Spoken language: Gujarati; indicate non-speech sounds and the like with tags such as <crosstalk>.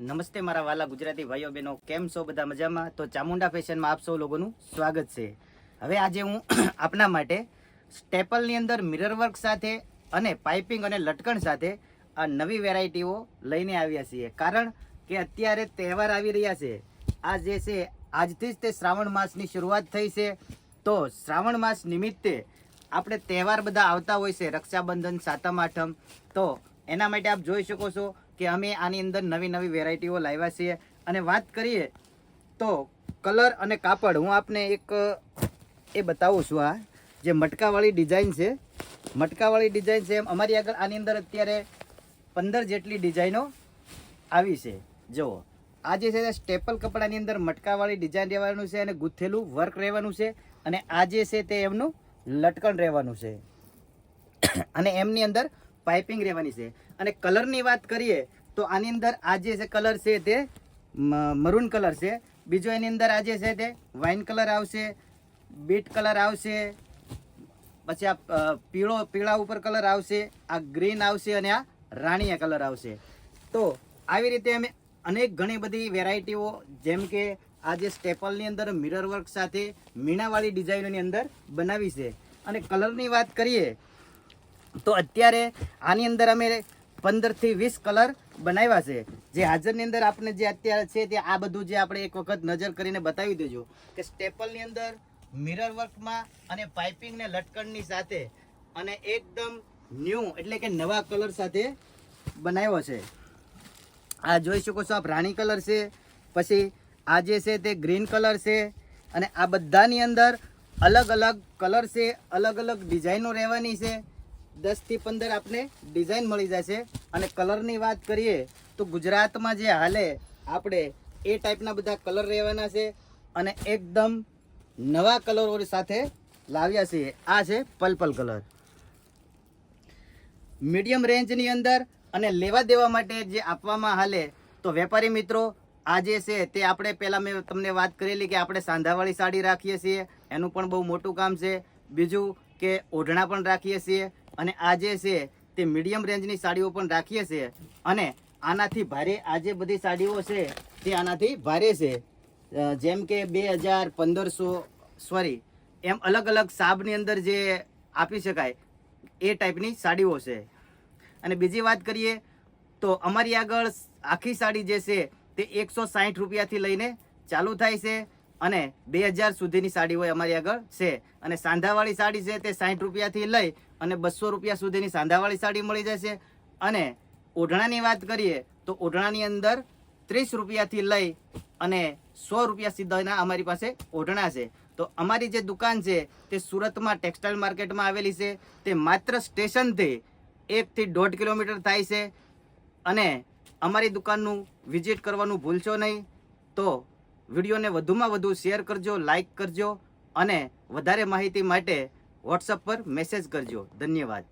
નમસ્તે મારા વાલા ગુજરાતી ભાઈઓ બહેનો, કેમ છો બધા મજામાં? તો ચામુંડા ફેશનમાં આપ સૌ લોકોનું સ્વાગત છે. હવે આજે હું <clears throat> આપના માટે સ્ટેપલની અંદર મિરર વર્ક સાથે અને પાઇપિંગ અને લટકણ સાથે આ નવી વેરાયટીઓ લઈને આવ્યા છીએ. કારણ કે અત્યારે તહેવાર આવી રહ્યા છે. આ જે છે, આજથી જ તે શ્રાવણ માસની શરૂઆત થઈ છે. તો શ્રાવણ માસ નિમિત્તે આપણે તહેવાર બધા આવતા હોય છે. રક્ષાબંધન, સાતમ, આઠમ. તો એના માટે આપ જોઈ શકો છો કે અમે આની અંદર નવી નવી વેરાયટીઓ લાવ્યા છીએ. અને વાત કરીએ તો કલર અને કાપડ હું આપને એક, એ બતાવું છું આ. જે મટકાવાળી ડિઝાઇન છે. મટકાવાળી ડિઝાઇન છે એમ અમારી આગળ આની અંદર અત્યારે પંદર જેટલી ડિઝાઇનો આવી છે. જુઓ. આ જે છે સ્ટેપલ કપડાની અંદર મટકાવાળી ડિઝાઇન રહેવાનું છે અને ગૂંથેલું વર્ક રહેવાનું છે અને આ જે છે તે એમનું લટકણ રહેવાનું છે. અને એમની અંદર પાઇપિંગ રહેવાની છે. અને કલરની વાત કરીએ તો આની અંદર આ જે છે કલર છે તે મરૂન કલર છે. બીજો એની અંદર આ જે છે તે વાઇન કલર આવશે, બીટ કલર આવશે, પછી આ પીળો, પીળા ઉપર કલર આવશે, આ ગ્રીન આવશે અને આ રાણીયા કલર આવશે. તો આવી રીતે અમે અનેક ઘણી બધી વેરાયટીઓ જેમ કે આ જે સ્ટેપલની અંદર મિરર વર્ક સાથે મીણાવાળી ડિઝાઇનોની અંદર બનાવી છે. અને કલરની વાત કરીએ તો અત્યારે આની અંદર અમે પંદરથી વીસ કલર બનાવ્યા છે. જે હાજરની અંદર આપણે જે અત્યારે છે તે આ બધું જે આપણે એક વખત નજર કરીને બતાવી દેજો કે સ્ટેપલની અંદર મિરર વર્કમાં અને પાઇપિંગને લટકણની સાથે અને એકદમ ન્યૂ એટલે કે નવા કલર સાથે બનાવ્યો છે. આ જોઈ શકો છો આપ, રાણી કલર છે, પછી આ જે છે તે ગ્રીન કલર છે અને આ બધાની અંદર અલગ અલગ કલર છે, અલગ અલગ ડિઝાઇનો રહેવાની છે. દસથી પંદર આપને ડિઝાઇન મળી જશે. અને કલરની વાત કરીએ તો ગુજરાતમાં જે હાલે, આપણે એ ટાઈપના બધા કલર રહેવાના છે અને એકદમ નવા કલરો સાથે લાવ્યા છીએ. આ છે પલપલ કલર મીડિયમ રેન્જની અંદર અને લેવા દેવા માટે જે આપવામાં હાલે, તો વેપારી મિત્રો, આ જે છે તે આપણે પહેલાં મેં તમને વાત કરેલી કે આપણે સાંધાવાળી સાડી રાખીએ છીએ. એનું પણ બહુ મોટું કામ છે. બીજું કે ઓઢણા પણ રાખીએ છીએ અને આ જે છે તે મીડિયમ રેન્જની સાડીઓ પણ રાખીએ છીએ. અને આનાથી ભારે આ જે બધી સાડીઓ છે તે આનાથી ભારે છે. જેમ કે બે હજાર પંદરસો સોરી એમ અલગ અલગ સાબની અંદર જે આપી શકાય એ ટાઈપની સાડીઓ છે. અને બીજી વાત કરીએ તો અમારી આગળ આખી સાડી જે છે તે એકસો સાહીઠ રૂપિયાથી લઈને ચાલુ થાય છે. અને બે હજાર સુધીની સાડી હોય અમારી આગળ છે. અને સાંધાવાળી સાડી છે તે સાઠ રૂપિયાથી લઈ અને બસો રૂપિયા સુધીની સાંધાવાળી સાડી મળી જશે. અને ઓઢણાની વાત કરીએ તો ઓઢણાની અંદર ત્રીસ રૂપિયાથી લઈ અને સો રૂપિયા સીધાના અમારી પાસે ઓઢણા છે. તો અમારી જે દુકાન છે તે સુરતમાં ટેક્સટાઇલ માર્કેટમાં આવેલી છે. તે માત્ર સ્ટેશનથી એકથી દોઢ કિલોમીટર થાય છે. અને અમારી દુકાનનું વિઝિટ કરવાનું ભૂલશો નહીં. તો વિડીયોને વધુમાં વધુ શેર કરજો લાઈક કરજો અને વધારે માહિતી માટે વોટ્સઅપ પર મેસેજ કરજો. ધન્યવાદ.